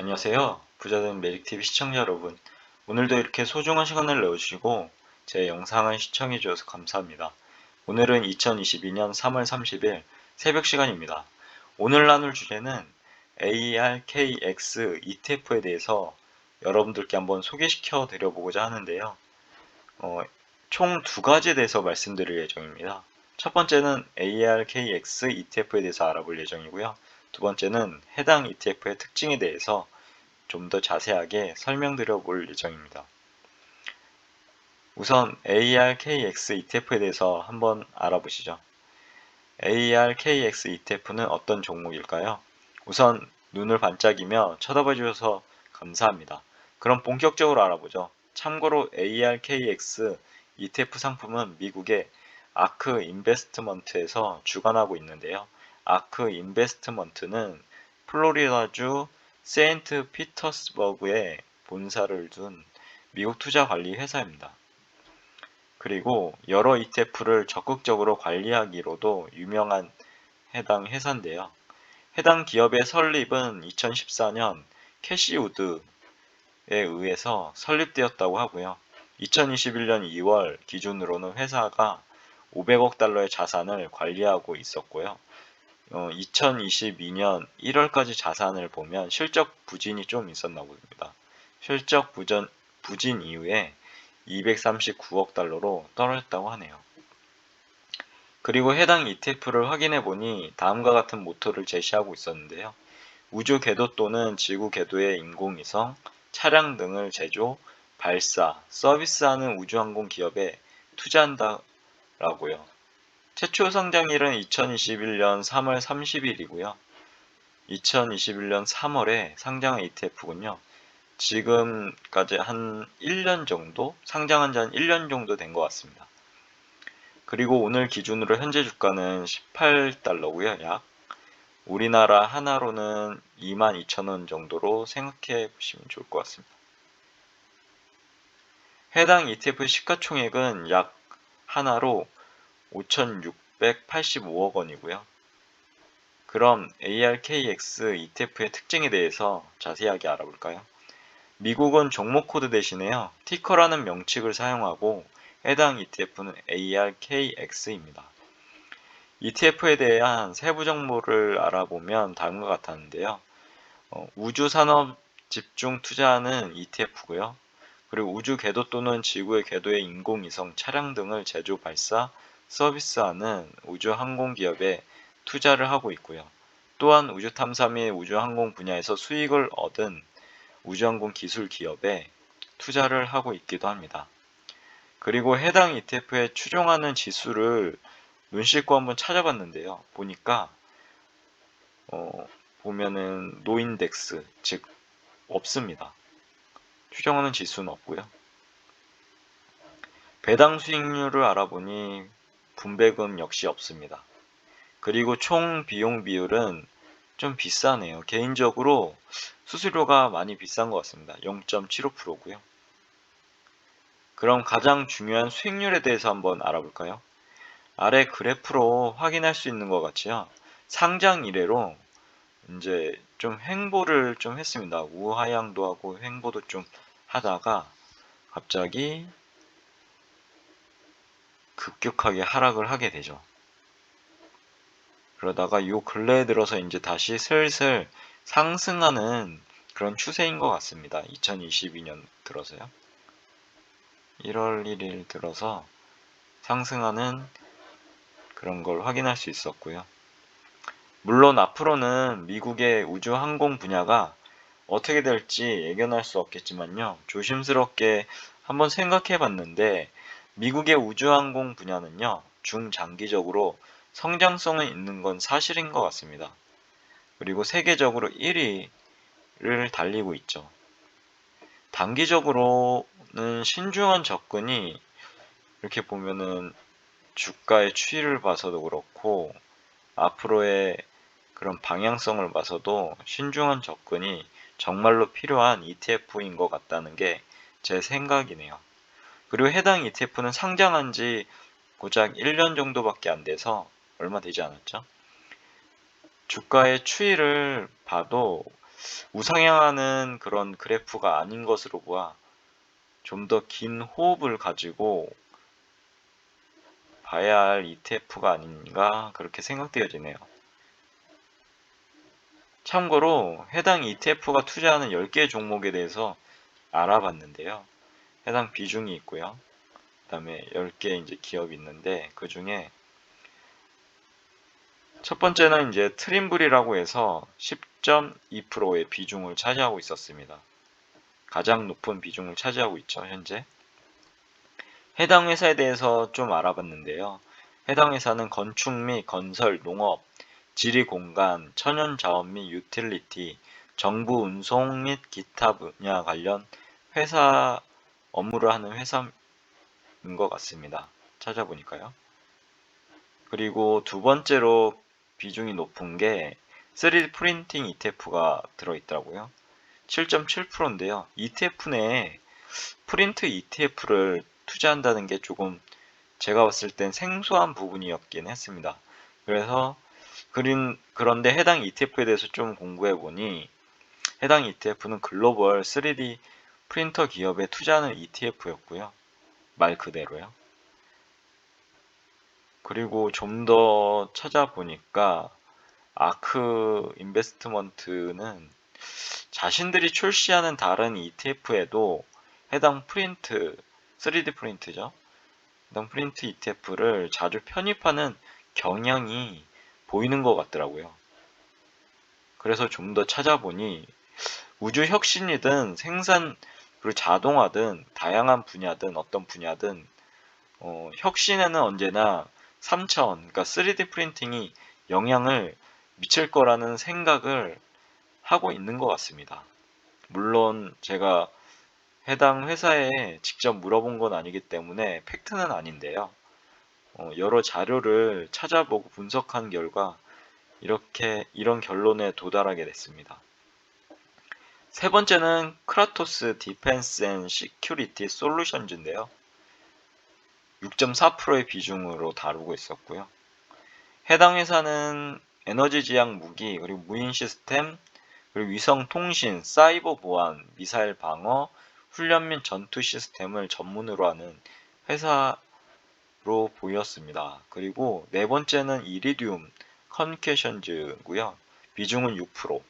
안녕하세요. 부자된 메릭TV 시청자 여러분. 오늘도 이렇게 소중한 시간을 내어주시고 제 영상을 시청해 주셔서 감사합니다. 오늘은 2022년 3월 30일 새벽 시간입니다. 오늘 나눌 주제는 ARKX ETF에 대해서 여러분들께 한번 소개시켜 드려보고자 하는데요. 어, 총 두 가지에 대해서 말씀드릴 예정입니다. 첫 번째는 ARKX ETF에 대해서 알아볼 예정이고요. 두 번째는 해당 ETF의 특징에 대해서 좀 더 자세하게 설명드려 볼 예정입니다. 우선 ARKX ETF에 대해서 한번 알아보시죠. ARKX ETF는 어떤 종목일까요? 우선 눈을 반짝이며 쳐다봐 주셔서 감사합니다. 그럼 본격적으로 알아보죠. 참고로 ARKX ETF 상품은 미국의 아크 인베스트먼트에서 주관하고 있는데요. 아크 인베스트먼트는 플로리다주 세인트 피터스버그에 본사를 둔 미국 투자 관리 회사입니다. 그리고 여러 ETF를 적극적으로 관리하기로도 유명한 해당 회사인데요. 해당 기업의 설립은 2014년 캐시우드에 의해서 설립되었다고 하고요. 2021년 2월 기준으로는 회사가 500억 달러의 자산을 관리하고 있었고요. 어, 2022년 1월까지 자산을 보면 실적 부진이 좀 있었나 봅니다. 실적 부전, 부진 이후에 239억 달러로 떨어졌다고 하네요. 그리고 해당 ETF를 확인해 보니 다음과 같은 모토를 제시하고 있었는데요. 우주 궤도 또는 지구 궤도의 인공위성, 차량 등을 제조, 발사, 서비스하는 우주항공 기업에 투자한다라고요. 최초 상장일은 2021년 3월 30일이고요. 2021년 3월에 상장한 ETF군요. 지금까지 한 1년 정도, 상장한 지 한 1년 정도 된 것 같습니다. 그리고 오늘 기준으로 현재 주가는 18달러고요. 약 우리나라 하나로는 22,000원 정도로 생각해 보시면 좋을 것 같습니다. 해당 ETF 시가총액은 약 하나로 5,685억 원이고요. 그럼 ARKX ETF의 특징에 대해서 자세하게 알아볼까요? 미국은 종목 코드 대신에요. 티커라는 명칭을 사용하고 해당 ETF는 ARKX입니다. ETF에 대한 세부 정보를 알아보면 다음과 같았는데요. 어, 우주 산업 집중 투자하는 ETF고요. 그리고 우주 궤도 또는 지구의 궤도의 인공위성 차량 등을 제조 발사 서비스하는 우주 항공 기업에 투자를 하고 있고요. 또한 우주 탐사 및 우주 항공 분야에서 수익을 얻은 우주항공 기술 기업에 투자를 하고 있기도 합니다. 그리고 해당 ETF에 추종하는 지수를 눈 씻고 한번 찾아봤는데요. 보니까 어, 보면은 노인덱스 즉 없습니다. 추정하는 지수는 없고요. 배당 수익률을 알아보니 분배금 역시 없습니다. 그리고 총 비용 비율은 좀 비싸네요. 개인적으로 수수료가 많이 비싼 것 같습니다. 0.75%고요. 그럼 가장 중요한 수익률에 대해서 한번 알아볼까요? 아래 그래프로 확인할 수 있는 것 같이요. 상장 이래로 이제 좀 횡보를 좀 했습니다. 우하향도 하고 횡보도 좀 하다가 갑자기 급격하게 하락을 하게 되죠. 그러다가 요 근래에 들어서 이제 다시 슬슬 상승하는 그런 추세인 것 같습니다. 2022년 들어서요. 1월 1일 들어서 상승하는 그런 걸 확인할 수 있었고요. 물론 앞으로는 미국의 우주 항공 분야가 어떻게 될지 예견할 수 없겠지만요. 조심스럽게 한번 생각해 봤는데 미국의 우주항공 분야는요, 중장기적으로 성장성은 있는 건 사실인 것 같습니다. 그리고 세계적으로 1위를 달리고 있죠. 단기적으로는 신중한 접근이 이렇게 보면은 주가의 추이를 봐서도 그렇고 앞으로의 그런 방향성을 봐서도 신중한 접근이 정말로 필요한 ETF인 것 같다는 게 제 생각이네요. 그리고 해당 ETF는 상장한 지 고작 1년 정도밖에 안 돼서 얼마 되지 않았죠. 주가의 추이를 봐도 우상향하는 그런 그래프가 아닌 것으로 보아 좀 더 긴 호흡을 가지고 봐야 할 ETF가 아닌가 그렇게 생각되어지네요. 참고로 해당 ETF가 투자하는 10개 종목에 대해서 알아봤는데요. 해당 비중이 있고요. 그 다음에 10개 이제 기업이 있는데 그 중에 첫 번째는 이제 트림블이라고 해서 10.2%의 비중을 차지하고 있었습니다. 가장 높은 비중을 차지하고 있죠, 현재. 해당 회사에 대해서 좀 알아봤는데요. 해당 회사는 건축 및 건설, 농업, 지리공간, 천연자원 및 유틸리티, 정부 운송 및 기타 분야 관련 회사 업무를 하는 회사인 것 같습니다. 찾아보니까요. 그리고 두 번째로 비중이 높은 게 3D 프린팅 ETF가 들어있더라고요. 7.7%인데요. ETF 내에 프린트 ETF를 투자한다는 게 조금 제가 봤을 땐 생소한 부분이었긴 했습니다. 그래서 그린, 그런데 해당 ETF에 대해서 좀 공부해 보니 해당 ETF는 글로벌 3D 프린터 기업에 투자하는 ETF였고요. 말 그대로요. 그리고 좀 더 찾아보니까 아크 인베스트먼트는 자신들이 출시하는 다른 ETF에도 해당 프린트, 3D 프린트죠. 해당 프린트 ETF를 자주 편입하는 경향이 보이는 것 같더라고요. 그래서 좀 더 찾아보니 우주 혁신이든 생산 그리고 자동화든 다양한 분야든 어떤 분야든 어, 혁신에는 언제나 3차원 그러니까 3D 프린팅이 영향을 미칠 거라는 생각을 하고 있는 것 같습니다. 물론 제가 해당 회사에 직접 물어본 건 아니기 때문에 팩트는 아닌데요. 어, 여러 자료를 찾아보고 분석한 결과 이렇게 이런 결론에 도달하게 됐습니다. 세 번째는 크라토스 디펜스 앤 시큐리티 솔루션즈인데요. 6.4%의 비중으로 다루고 있었고요. 해당 회사는 에너지 지향 무기, 그리고 무인 시스템, 그리고 위성 통신, 사이버 보안, 미사일 방어, 훈련 및 전투 시스템을 전문으로 하는 회사 로 보였습니다. 그리고 네 번째는 이리디움 커뮤니케이션즈고요. 비중은 6%.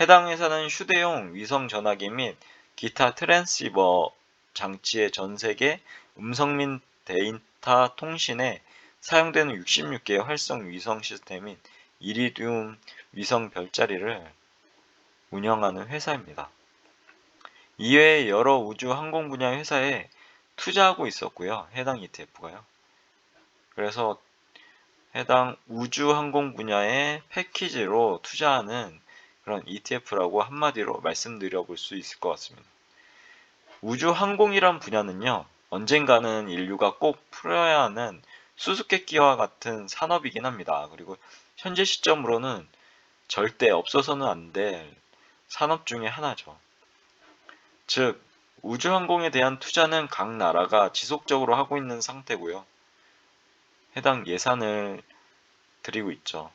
해당 회사는 휴대용 위성 전화기 및 기타 트랜시버 장치의 전 세계 음성 및 데이터 통신에 사용되는 66개의 활성 위성 시스템인 이리디움 위성 별자리를 운영하는 회사입니다. 이외에 여러 우주 항공 분야 회사에 투자하고 있었고요. 해당 ETF가요. 그래서 해당 우주 항공 분야의 패키지로 투자하는 그런 ETF라고 한마디로 말씀드려 볼 수 있을 것 같습니다. 우주 항공이란 분야는요, 언젠가는 인류가 꼭 풀어야 하는 수수께끼와 같은 산업이긴 합니다. 그리고 현재 시점으로는 절대 없어서는 안 될 산업 중의 하나죠. 즉, 우주항공에 대한 투자는 각 나라가 지속적으로 하고 있는 상태고요. 해당 예산을 드리고 있죠.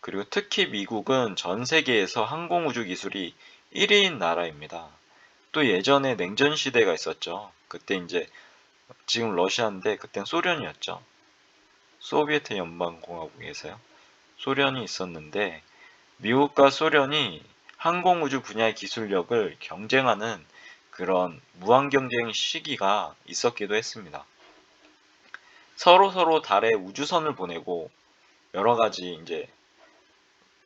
그리고 특히 미국은 전 세계에서 항공우주 기술이 1위인 나라입니다. 또 예전에 냉전 시대가 있었죠. 그때 이제 지금 러시아인데 그땐 소련이었죠. 소비에트 연방공화국에서요. 소련이 있었는데 미국과 소련이 항공우주 분야의 기술력을 경쟁하는 그런 무한 경쟁 시기가 있었기도 했습니다. 서로 서로 달에 우주선을 보내고 여러 가지 이제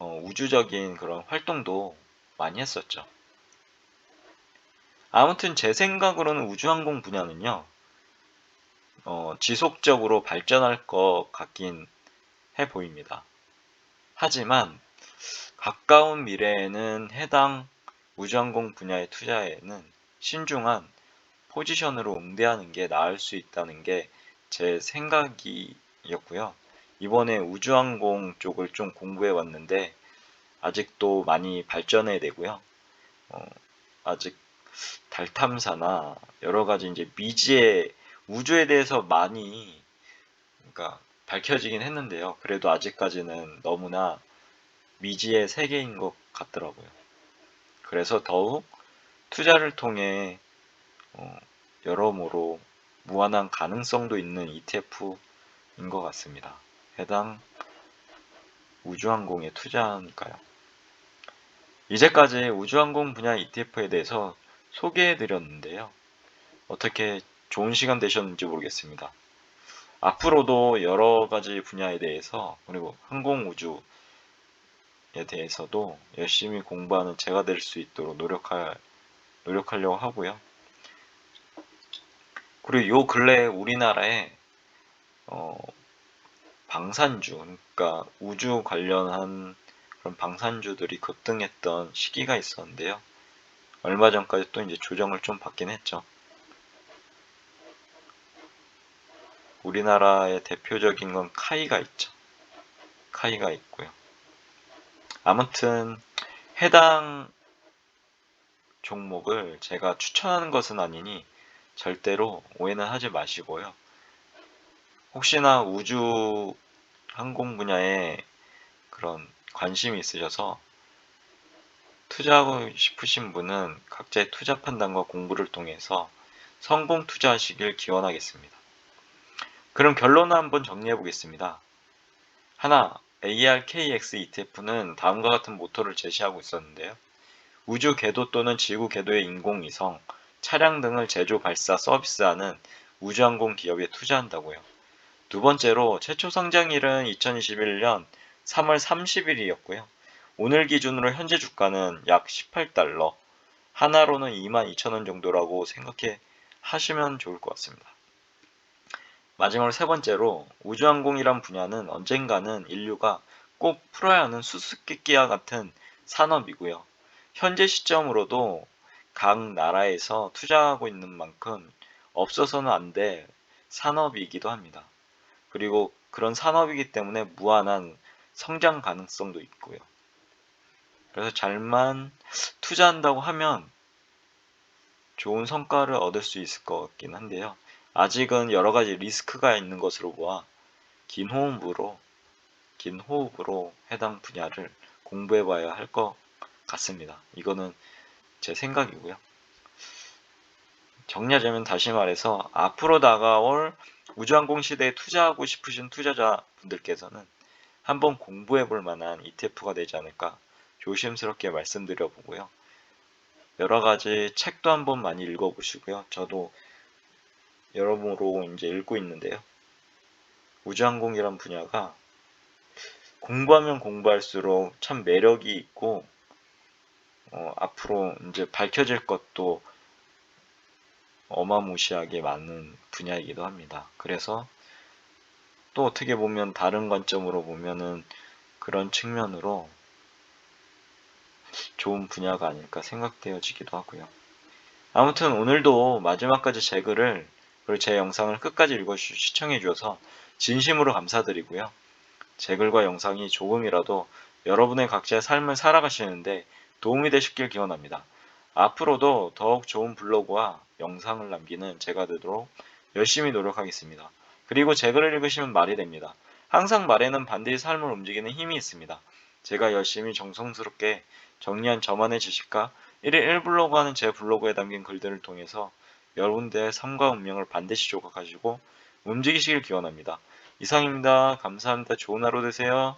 어, 우주적인 그런 활동도 많이 했었죠. 아무튼 제 생각으로는 우주항공 분야는요, 어, 지속적으로 발전할 것 같긴 해 보입니다. 하지만 가까운 미래에는 해당 우주항공 분야의 투자에는 신중한 포지션으로 응대하는 게 나을 수 있다는 게 제 생각이었고요. 이번에 우주항공 쪽을 좀 공부해 왔는데 아직도 많이 발전해야 되고요. 어, 아직 달 탐사나 여러 가지 이제 미지의 우주에 대해서 많이 그러니까 밝혀지긴 했는데요. 그래도 아직까지는 너무나 미지의 세계인 것 같더라고요. 그래서 더욱 투자를 통해 어, 여러모로 무한한 가능성도 있는 ETF인 것 같습니다. 해당 우주항공에 투자하니까요. 이제까지 우주항공 분야 ETF에 대해서 소개해 드렸는데요. 어떻게 좋은 시간 되셨는지 모르겠습니다. 앞으로도 여러 가지 분야에 대해서 그리고 항공우주에 대해서도 열심히 공부하는 제가 될 수 있도록 노력할, 노력하려고 하고요. 그리고 요 근래 우리나라에 어, 방산주, 그러니까 우주 관련한 그런 방산주들이 급등했던 시기가 있었는데요. 얼마 전까지 또 이제 조정을 좀 받긴 했죠. 우리나라의 대표적인 건 카이가 있죠. 카이가 있고요. 아무튼 해당 종목을 제가 추천하는 것은 아니니 절대로 오해는 하지 마시고요. 혹시나 우주 항공 분야에 그런 관심이 있으셔서 투자하고 싶으신 분은 각자의 투자 판단과 공부를 통해서 성공 투자하시길 기원하겠습니다. 그럼 결론을 한번 정리해 보겠습니다. 하나, ARKX ETF는 다음과 같은 모토를 제시하고 있었는데요. 우주 궤도 또는 지구 궤도의 인공위성, 차량 등을 제조 발사 서비스하는 우주항공 기업에 투자한다고요. 두 번째로 최초 상장일은 2021년 3월 30일이었고요. 오늘 기준으로 현재 주가는 약 18달러, 하나로는 22,000원 정도라고 생각해 하시면 좋을 것 같습니다. 마지막으로 세 번째로 우주항공이란 분야는 언젠가는 인류가 꼭 풀어야 하는 수수께끼와 같은 산업이고요. 현재 시점으로도 각 나라에서 투자하고 있는 만큼 없어서는 안 될 산업이기도 합니다. 그리고 그런 산업이기 때문에 무한한 성장 가능성도 있고요. 그래서 잘만 투자한다고 하면 좋은 성과를 얻을 수 있을 것 같긴 한데요. 아직은 여러 가지 리스크가 있는 것으로 보아 긴 호흡으로 긴 호흡으로 해당 분야를 공부해 봐야 할 것 같습니다. 이거는 제 생각이고요. 정리하자면 다시 말해서 앞으로 다가올 우주항공 시대에 투자하고 싶으신 투자자분들께서는 한번 공부해 볼 만한 ETF가 되지 않을까 조심스럽게 말씀드려 보고요. 여러 가지 책도 한번 많이 읽어 보시고요. 저도 여러모로 이제 읽고 있는데요. 우주항공이란 분야가 공부하면 공부할수록 참 매력이 있고 어, 앞으로 이제 밝혀질 것도 어마무시하게 많은 분야이기도 합니다. 그래서 또 어떻게 보면 다른 관점으로 보면은 그런 측면으로 좋은 분야가 아닐까 생각되어지기도 하고요. 아무튼 오늘도 마지막까지 제 글을 그리고 제 영상을 끝까지 읽어주시고 시청해 주셔서 진심으로 감사드리고요. 제 글과 영상이 조금이라도 여러분의 각자의 삶을 살아가시는데 도움이 되셨길 기원합니다. 앞으로도 더욱 좋은 블로그와 영상을 남기는 제가 되도록 열심히 노력하겠습니다. 그리고 제 글을 읽으시면 말이 됩니다. 항상 말에는 반드시 삶을 움직이는 힘이 있습니다. 제가 열심히 정성스럽게 정리한 저만의 지식과 1일 1블로그 하는 제 블로그에 담긴 글들을 통해서 여러분들의 삶과 운명을 반드시 조각하시고 움직이시길 기원합니다. 이상입니다. 감사합니다. 좋은 하루 되세요.